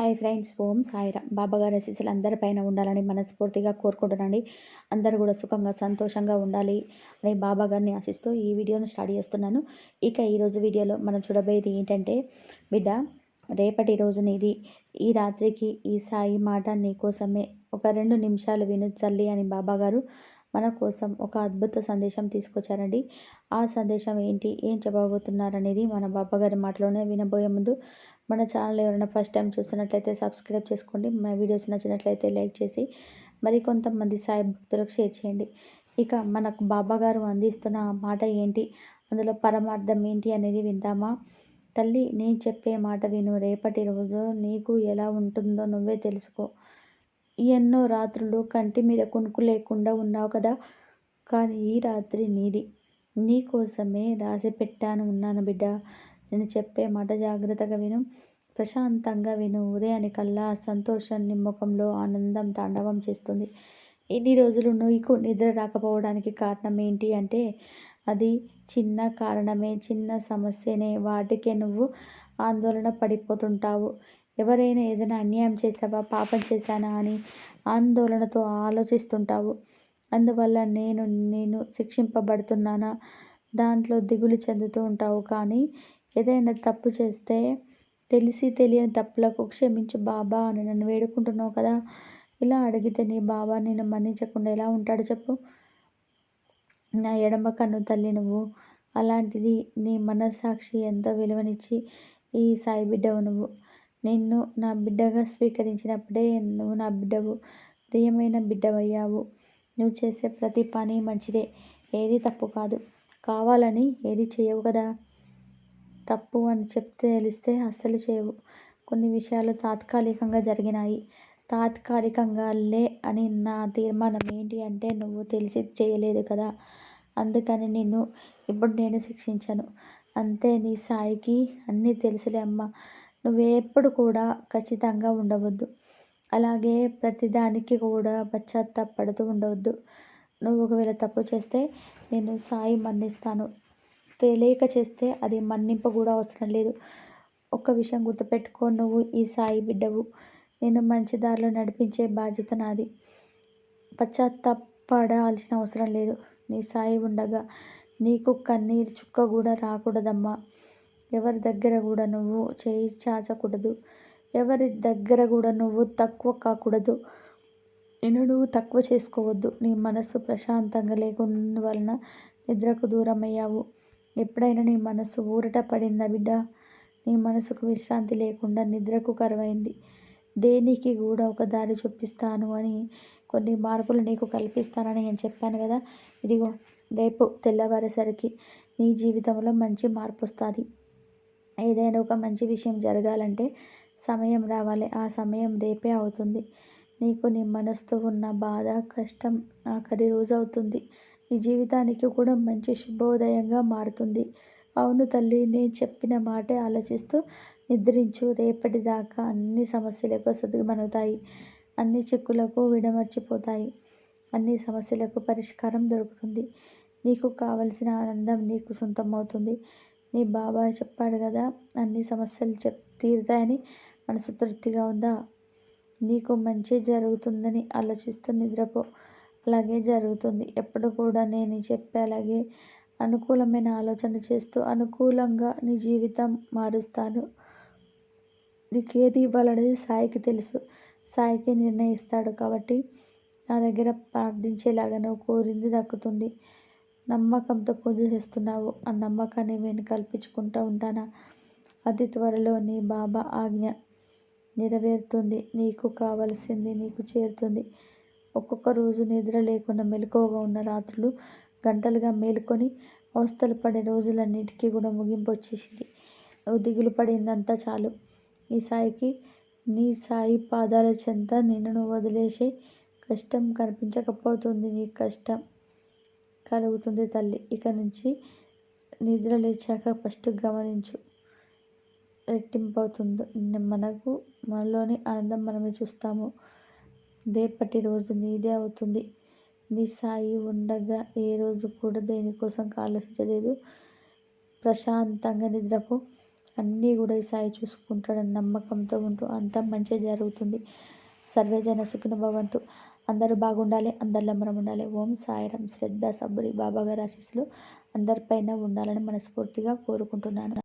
Hi friends ఓం సాయిరా బాబాగారి ఆశీస్సులు అందరిపైన ఉండాలని మనస్ఫూర్తిగా కోరుకుంటున్నాండి అందరూ కూడా సుఖంగా సంతోషంగా ఉండాలి అని బాబాగారిని ఆశిస్తూ ఈ వీడియోను స్టార్ట్ చేస్తున్నాను. ఇక ఈరోజు వీడియోలో మనం చూడబోయేది ఏంటంటే బిడ్డ రేపటి రోజు నీది ఈ రాత్రికి ఈ సాయి మాట నీ కోసమే ఒక రెండు నిమిషాలు విను చల్లి అని బాబాగారు మన కోసం ఒక అద్భుత సందేశం తీసుకొచ్చారండి. ఆ సందేశం ఏంటి ఏం చెప్పబోతున్నారనేది మన బాబాగారి మాటలోనే వినబోయే ముందు మన ఛానల్ ఎవరైనా ఫస్ట్ టైం చూస్తున్నట్లయితే సబ్స్క్రైబ్ చేసుకోండి. మన వీడియోస్ నచ్చినట్లయితే లైక్ చేసి మరి కొంతమంది సాయి భక్తులకు షేర్ చేయండి. ఇక మనకు బాబాగారు అందిస్తున్న మాట ఏంటి? అందులో పరమార్థం ఏంటి అనేది విందామా? తల్లి నేను చెప్పే మాట విను. రేపటి రోజు నీకు ఎలా ఉంటుందో నువ్వే తెలుసుకో. ఎన్నో రాత్రులు కంటి మీద కొనుక్కు లేకుండా ఉన్నావు కదా? కానీ ఈ రాత్రి నీది. నీ కోసమే రాసి పెట్టాను ఉన్నాను బిడ్డ. నేను చెప్పే మాట జాగ్రత్తగా విను. ప్రశాంతంగా విను. ఉదయానికల్లా సంతోషం ముఖంలో ఆనందం తాండవం చేస్తుంది. ఎన్ని రోజులు నీకు నిద్ర రాకపోవడానికి కారణం ఏంటి అంటే అది చిన్న కారణమే చిన్న సమస్యనే. వాటికే నువ్వు ఆందోళన పడిపోతుంటావు. ఎవరైనా ఏదైనా అన్యాయం చేసావా పాపం చేశానా అని ఆందోళనతో ఆలోచిస్తుంటావు. అందువల్ల నేను నేను శిక్షింపబడుతున్నానా? దాంట్లో దిగులు చెందుతూ ఉంటావు కానీ ఏదైనా తప్పు చేస్తే తెలిసి తెలియని తప్పులకు క్షమించు బాబా అని నన్ను వేడుకుంటున్నావు కదా. ఇలా అడిగితే నీ బాబా నేను మన్నించకుండా ఎలా ఉంటాడు చెప్పు. నా ఎడమ కన్ను తల్లి నువ్వు. అలాంటిది నీ మనస్సాక్షి ఎంతో విలువనిచ్చి ఈ సాయి బిడ్డవు నువ్వు. నిన్ను నా బిడ్డగా స్వీకరించినప్పుడే నువ్వు నా బిడ్డవు. ప్రియమైన బిడ్డవయ్యావు. నువ్వు చేసే ప్రతి పని మంచిదే. ఏది తప్పు కాదు. కావాలని ఏది చేయవు కదా. తప్పు అని చెప్తే తెలిస్తే అస్సలు చేయవు. కొన్ని విషయాలు తాత్కాలికంగా జరిగినాయి. తాత్కాలికంగా లే అని నా తీర్మానం ఏంటి అంటే నువ్వు తెలిసి చేయలేదు కదా. అందుకని నిన్ను ఇప్పుడు నేను శిక్షించను. అంతే నీ సాయికి అన్నీ తెలుసులే అమ్మ. నువ్వెప్పుడు కూడా ఖచ్చితంగా ఉండవద్దు. అలాగే ప్రతిదానికి కూడా పశ్చాత్తాపడుతూ ఉండవద్దు. నువ్వు ఒకవేళ తప్పు చేస్తే నేను సాయి మన్నిస్తాను. తెలియక చేస్తే అది మన్నింపు కూడా అవసరం లేదు. ఒక్క విషయం గుర్తుపెట్టుకో నువ్వు ఈ సాయి బిడ్డవు. నేను మంచి దారిలో నడిపించే బాధ్యత నాది. పశ్చాత్తాపడాల్సిన అవసరం లేదు. నీ సాయి ఉండగా నీకు కన్నీరు చుక్క కూడా రాకూడదమ్మా. ఎవరి దగ్గర కూడా నువ్వు చేయి చాచకూడదు. ఎవరి దగ్గర కూడా నువ్వు తక్కువ కాకూడదు. నేను నువ్వు తక్కువ చేసుకోవద్దు. నీ మనస్సు ప్రశాంతంగా లేకుండా వలన నిద్రకు దూరం అయ్యావు ఎప్పుడైనా నీ మనసు ఊరట పడిందా బిడ్డ? నీ మనసుకు విశ్రాంతి లేకుండా నిద్రకు కరువైంది. దేనికి కూడా ఒక దారి చూపిస్తాను అని కొన్ని మార్పులు నీకు కల్పిస్తానని నేను చెప్పాను కదా? ఇదిగో రేపు తెల్లవారేసరికి నీ జీవితంలో మంచి మార్పు వస్తుంది ఏదైనా ఒక మంచి విషయం జరగాలంటే సమయం రావాలి. ఆ సమయం రేపే అవుతుంది. నీకు నీ మనసుతో ఉన్న బాధ కష్టం ఆఖరి రోజు అవుతుంది. నీ జీవితానికి కూడా మంచి శుభోదయంగా మారుతుంది. అవును తల్లి నేను చెప్పిన మాటే ఆలోచిస్తూ నిద్రించు. రేపటి దాకా అన్ని సమస్యలకు సద్దుమణుగుతాయి అన్ని చిక్కులకు విడమర్చిపోతాయి. అన్ని సమస్యలకు పరిష్కారం దొరుకుతుంది. నీకు కావలసిన ఆనందం నీకు సొంతమవుతుంది. నీ బాబా చెప్పాడు కదా అన్ని సమస్యలు చెప్ తీరుతాయని మనసు తృప్తిగా ఉందా? నీకు మంచి జరుగుతుందని ఆలోచిస్తూ నిద్రపో. అలాగే జరుగుతుంది. ఎప్పుడు కూడా నేను చెప్పే అలాగే అనుకూలమైన ఆలోచన చేస్తూ అనుకూలంగా నీ జీవితం మారుస్తాను. నీకు ఏది ఇవ్వాలనేది సాయికి తెలుసు. సాయికి నిర్ణయిస్తాడు కాబట్టి నా దగ్గర ప్రార్థించేలాగా నువ్వు కోరింది దక్కుతుంది. నమ్మకంతో పూజ చేస్తున్నావు. ఆ నమ్మకాన్ని నేను కల్పించుకుంటూ ఉంటానా? అతి త్వరలో నీ బాబా ఆజ్ఞ నెరవేరుతుంది. నీకు కావలసింది నీకు చేరుతుంది. ఒక్కొక్క రోజు నిద్ర లేకుండా మెలకువగా ఉన్న రాత్రులు గంటలుగా మేలుకొని అవస్థలు పడే రోజులన్నిటికీ కూడా ముగింపు వచ్చేసింది. నువ్వు దిగులు పడిందంతా చాలు. ఈ సాయికి నీ సాయి పాదాల చెంత నిన్ను వదిలేసే కష్టం కనిపించకపోతుంది నీ కష్టం కలుగుతుంది తల్లి. ఇక నుంచి నిద్ర లేచాక ఫస్ట్ గమనించు. రెట్టింపు అవుతుంది మనకు మనలోని ఆనందం మనమే చూస్తాము. రేపటి రోజు నీదే అవుతుంది. నీ సాయి ఉండగా ఏ రోజు కూడా దేనికోసం ఆలోచించలేదు. ప్రశాంతంగా నిద్రపు అన్నీ కూడా ఈ సాయి చూసుకుంటాడని నమ్మకంతో ఉంటూ అంతా మంచి జరుగుతుంది. సర్వేజన సుఖిన భవంతు. అందరూ బాగుండాలి అందరిలో మనం ఉండాలి. ఓం సాయిరం శ్రద్ధ సబ్బురి బాబాగారి ఆశీస్సులు అందరిపైన ఉండాలని మనస్ఫూర్తిగా కోరుకుంటున్నాను.